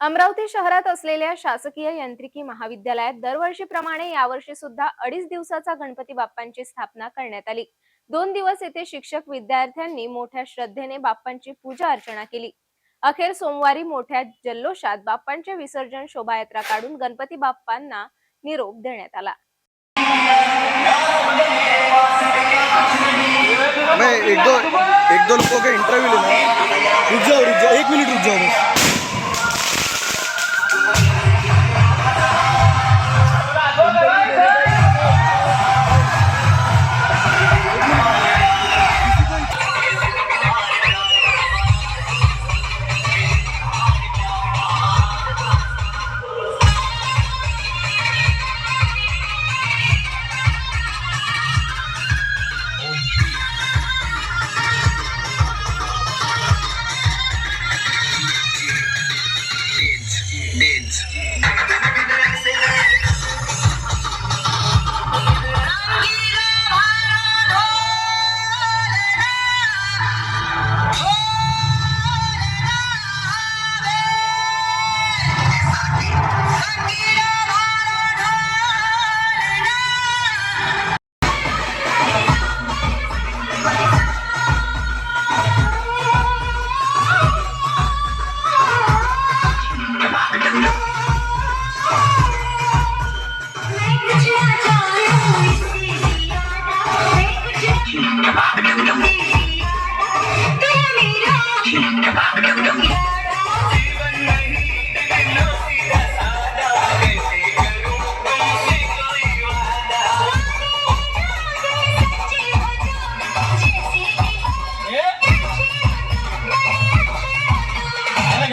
अमरावती शहरात असलेल्या शासकीय यांत्रिकी महाविद्यालयात दरवर्षीप्रमाणे यावर्षी सुद्धा अडीच दिवसाचा गणपती बाप्पांची स्थापना करण्यात आली. दोन दिवस येथे शिक्षक विद्यार्थ्यांनी मोठ्या श्रद्धेने बाप्पांची पूजा अर्चना केली. अखेर सोमवारी मोठ्या जल्लोषात बाप्पांचे विसर्जन शोभायात्रा काढून गणपती बाप्पांना निरोप देण्यात आला. मैं एक दो एक दो लोगों इंटरव्यू लेना रुक जाओ रुक जाओ एक मिनट रुक जाओ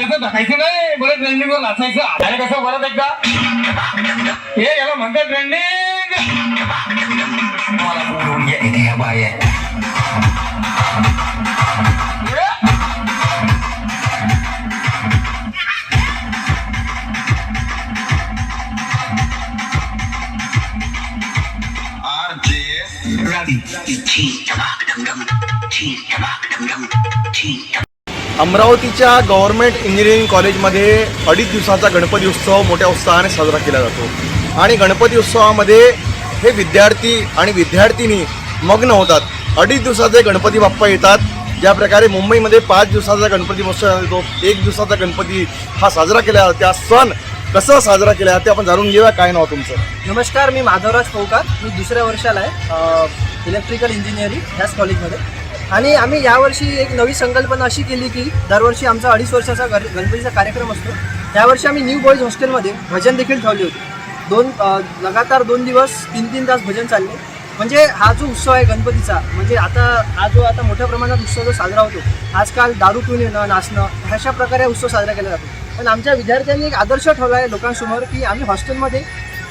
कसं धकायचं नाही बरं ट्रेंडिंग वर नाचायचं याला कसं परत एकदा? हे याला म्हणतात ट्रेंडिंग मला बोलून घ्या इथे या बाया. अमरावतीच्या गव्हर्नमेंट इंजिनिअरिंग कॉलेजमध्ये अडीच दिवसाचा गणपती उत्सव मोठ्या उत्साहाने साजरा केला जातो. आणि गणपती उत्सवामध्ये हे विद्यार्थी आणि विद्यार्थिनी मग्न होतात. अडीच दिवसाचे गणपती बाप्पा येतात. ज्या प्रकारे मुंबईमध्ये पाच दिवसाचा गणपती उत्सव येतो. एक दिवसाचा गणपती हा साजरा केला जातो. त्या सण कसा साजरा केला ते आपण जाणून घेऊया. काय नाव तुमचं? नमस्कार मी माधवराज फौकार मी दुसऱ्या वर्षाला आहे. इलेक्ट्रिकल इंजिनिअरिंग ह्याच कॉलेजमध्ये आणि आम्ही यावर्षी एक नवी संकल्पना अशी केली की दरवर्षी आमचा अडीच वर्षाचा गणपतीचा कार्यक्रम असतो. त्यावर्षी आम्ही न्यू बॉईज हॉस्टेलमध्ये भजन देखील ठेवले होते. दोन लगातार दोन दिवस तीन तीन तास भजन चालले. म्हणजे हा जो उत्सव आहे गणपतीचा म्हणजे आता हा जो आता मोठ्या प्रमाणात उत्सव जो साजरा होतो आजकाल दारू पिऊन येणं नाचणं अशा प्रकारे उत्सव साजरा केला जातो. पण आमच्या विद्यार्थ्यांनी एक आदर्श ठेवला आहे लोकांसमोर की आम्ही हॉस्टेलमध्ये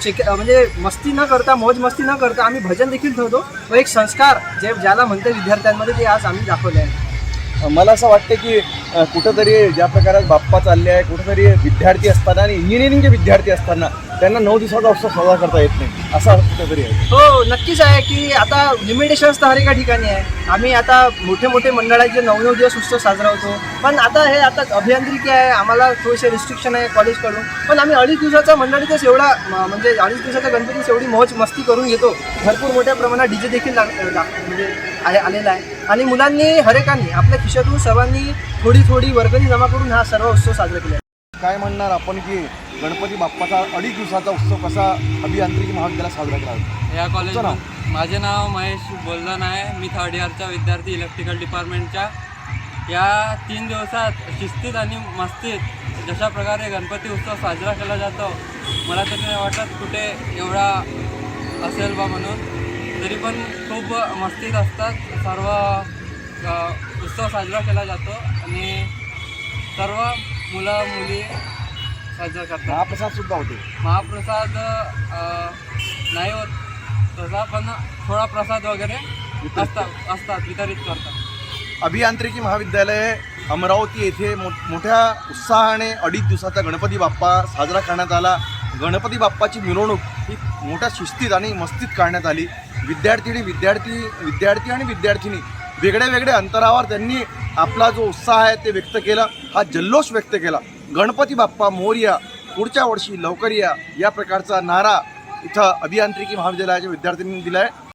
शिक म्हणजे मस्ती न करता मौज मस्ती न करता आम्ही भजन देखील ठेवतो. व एक संस्कार जे ज्याला म्हणते विद्यार्थ्यांमध्ये ते आज आम्ही दाखवले आहे. मला असं वाटतं की कुठंतरी ज्या प्रकारात बाप्पा चालले आहे कुठंतरी विद्यार्थी असताना आणि इंजिनिअरिंगचे विद्यार्थी असताना त्यांना नऊ दिवसाचा उत्सव साजरा करता येत नाही. असा कुठेतरी आहे. हो नक्कीच आहे की आता लिमिटेशन्स तर हर एका ठिकाणी आहे? आम्ही आता मोठे मोठे मंडळाचे नऊ नऊ दिवस उत्सव साजरा होतो. पण आता हे आता अभियांत्रिकी आहे आम्हाला थोडेसे रिस्ट्रिक्शन आहे कॉलेजकडून पण आम्ही अडीच दिवसाचा मंडळीतच एवढा म्हणजे अडीच दिवसाच्या गणपतीच एवढी मौज मस्ती करून घेतो. भरपूर मोठ्या प्रमाणात डीजे देखील लाग- म्हणजे आहे आलेला आहे. आणि मुलांनी हरेकांनी आपल्या खिशातून सर्वांनी थोडी थोडी वर्गणी जमा करून हा सर्व उत्सव साजरा केला आहे. काय म्हणणार आपण की गणपती बाप्पाचा अडीच दिवसाचा उत्सव कसा अभियांत्रिकी महाविद्यालयात साजरा केला जातो या कॉलेज चला. माझे नाव महेश बोलदान आहे. मी थर्ड इयरचा विद्यार्थी इलेक्ट्रिकल डिपार्टमेंटच्या या तीन दिवसात शिस्तीत आणि मस्तीत जशा प्रकारे गणपती उत्सव साजरा केला जातो मला तरी नाही वाटत कुठे एवढा असेल बा म्हणून. तरी पण खूप मस्तीत असतात. सर्व अ, उत्सव साजरा केला जातो आणि सर्व मुलं मुली साजरा करतात. महाप्रसाद सुद्धा होते. महाप्रसाद नाही होत. तसा पण थोडा प्रसाद वगैरे असतात असतात वितरित करतात. अभियांत्रिकी महाविद्यालय अमरावती येथे मो मोठ्या उत्साहाने अडीच दिवसाचा गणपती बाप्पा साजरा करण्यात आला. गणपती बाप्पाची मिरवणूक ही मोठ्या शिस्तीत आणि मस्तीत काढण्यात आली. विद्यार्थी आणि विद्यार्थी विद्यार्थी आणि विद्यार्थिनी वेगळ्या वेगळ्या अंतरावर त्यांनी आपला जो उत्साह आहे ते व्यक्त केला. हा जल्लोष व्यक्त केला. गणपती बाप्पा मोर्या पुढच्या वर्षी लवकर या या प्रकारचा नारा इथं अभियांत्रिकी महाविद्यालयाच्या विद्यार्थ्यांनी दिला आहे